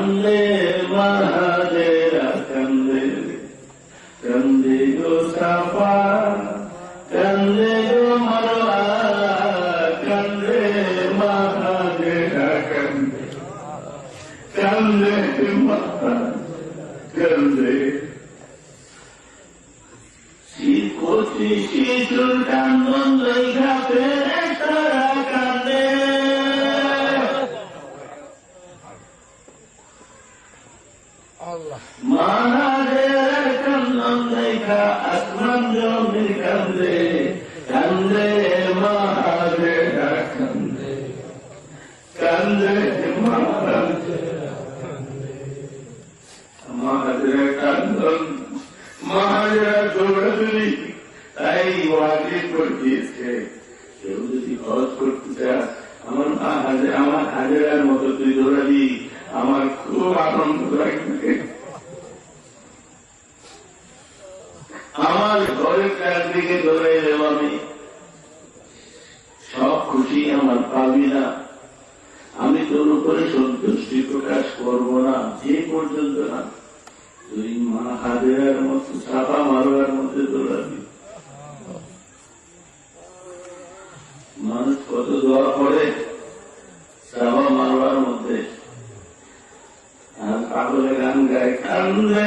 কান্দে মাহাজেরা কান্দে কান্দে গো সাফা কান্দে গো মারওয়া কান্দে মাহাজেরা কান্দে কান্দে মাহা কান্দে শিখতি শিশুর কান্দন লেখা ফেরেশতারা কান্দে মহাদেবের কান্দন লেখা জমির কান্দে কান্দে মহাদেরা কান্দে। কান্দে তাই কেউ খরচ করতে চায়, আমার মা হাজার আমার হাজারের মতো তুই দৌড়াবি আমার খুব আনন্দ লাগবে আমার ঘরের দৌড়াই দেব আমি সব খুশি আমার পাবি না আমি তোর উপরে সন্তুষ্টি প্রকাশ করব না, যে পর্যন্ত না। তুই মা হাজার মতো ছাপা মারোয়ার মধ্যে দৌড়াবি। মানুষ কত দোয়া করে চাপা মারবার মধ্যে। আর পাগলে গান গায়, কান্দে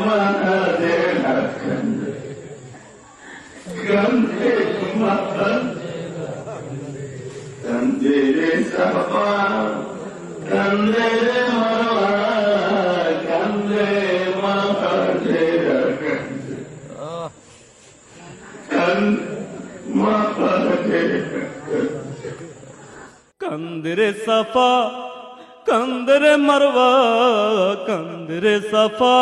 মাথাতে কান্দে কান্দে। கந்தேக்கும் அப்பன் தந்தேரே சகபா தந்தேரே மரவா கந்தே மபதேர சபா கந்தரே மரவா கந்தரே சபா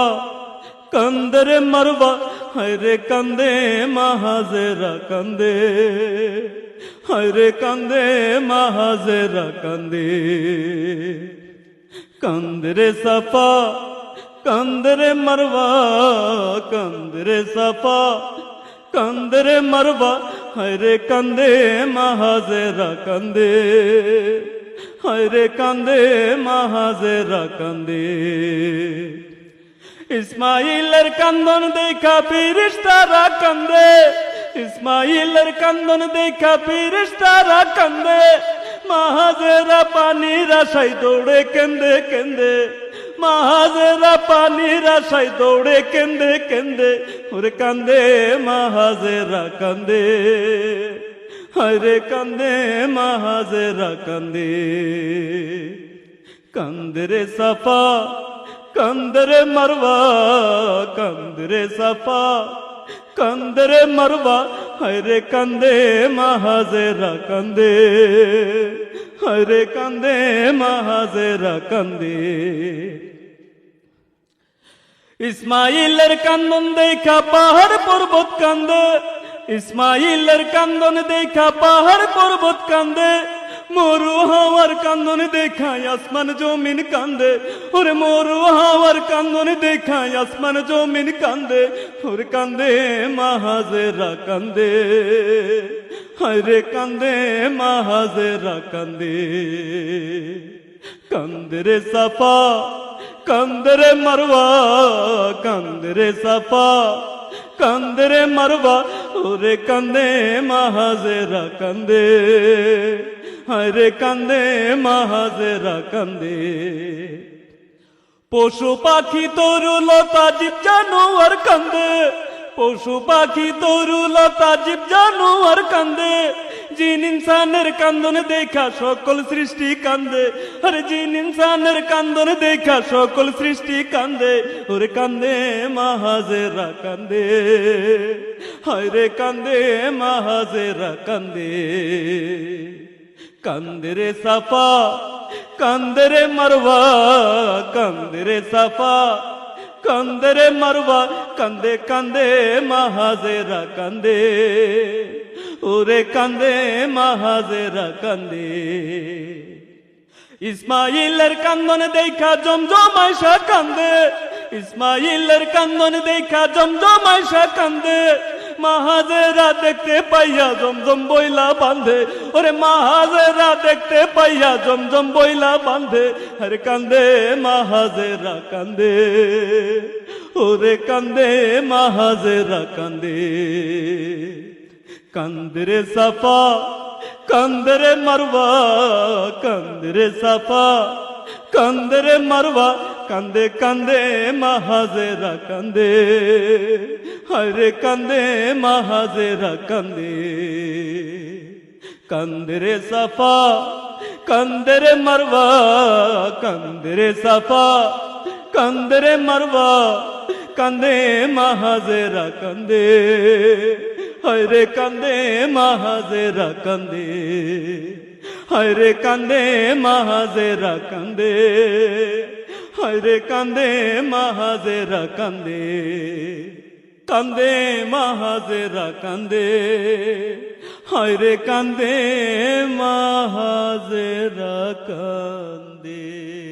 கந்தரே மரவா হরে কান্দে মাহাজেরা কান্দে হরে কান্দে মাহাজেরা কান্দে। কান্দরে সাফা কান্দরে মরবা কান্দরে সাফা কান্দরে মরবা হরে কান্দে মাহাজেরা কান্দে হরে কান্দে মাহাজেরা কান্দে। ইসমাইলের কান্দন দেখা ফিরিস্তারা কান্দে। ইসমাইলের কান্দন দেখা ফিরিস্তারা কান্দে। মাহাজেরা পানির আশায় দৌড়ে কেন্দে কেন্দে। মাহাজেরা পানির আশায় দৌড়ে কেন্দে কেন্দে। ওরে কান্দে মাহাজেরা কান্দে। হরে কান্দে মাহাজেরা কান্দে। কান্দে রে সাফা কন্দরে মরবা কন্দরে সাফা কন্দরে মরবা হরে কন্দে মহাজেরা কন্দে হরে কন্দে মহাজেরা কন্দে ইসমাইলের কান্দন দেখা পাহাড় পর্বত কান্দে ইসমাইলের কান্দন দেখা পাহাড় পর্বত কান্দে মরু হাওয়ার কান্দন দেখায়, আসমান জমিন কান্দে। ওরে মরু হাওয়ার কান্দন দেখায়, আসমান জমিন কান্দে। ওরে কান্দে মাহাজেরা কান্দে। হরে কান্দে মাহাজেরা কান্দে। কান্দরে সাফা কান্দরে মারবা কান্দরে সাফা কান্দরে মারবা ওরে কান্দে মাহাজেরা কান্দে। হায়রে কান্দে মাহাজেরা কান্দে। পশু পাখি তরুলতা জীব জানোয়ার কান্দে। পশু পাখি তরুলতা জীব জানোয়ার কান্দে। জিন ইনসানের কান্দন দেখা সকল সৃষ্টি কান্দে। আরে জিন ইনসানের কান্দন দেখা সকল সৃষ্টি কান্দে। ওরে কান্দে মাহাজেরা কান্দে। হায় রে কান্দে মাহাজেরা কান্দে। কান্দরে সাফা কান্দরে মারবা কান্দরে সাফা কান্দরে মারবা কান্দে কান্দে মাহাজেরা কান্দে ওরে কান্দে মাহাজেরা কান্দে ইসমাইলের কান্দন দেখা জমজমাইশা কান্দে ইসমাইলের কান্দন দেখা জমজমাইশা কান্দে মাহাজেরা দেখতে পাইয়া জমজম বইলা বান্ধে ওরে মাহাজেরা দেখতে পাইয়া জমজম বইলা বান্ধে আরে কান্দে মাহাজেরা কান্দে। ওরে কান্দে মাহাজেরা কান্দে। কান্দরে সাফা, কান্দরে মারবা কান্দরে সাফা, কান্দরে মারবা কান্দে কান্দে মাহাজেরা কান্দে। হরে কান্দে মাহাজেরা কান্দে কান্দরে সাফা কান্দরে মারবা কান্দরে সাফা কান্দরে মারবা কান্দে মাহাজেরা কান্দে হরে কান্দে মাহাজেরা কান্দে হরে কান্দে মাহাজেরা কান্দে হরে কান্দে মাহাজেরা কান্দে কান্দে মাহাজেরা কান্দে। হরে কান্দে মাহাজেরা কান্দে।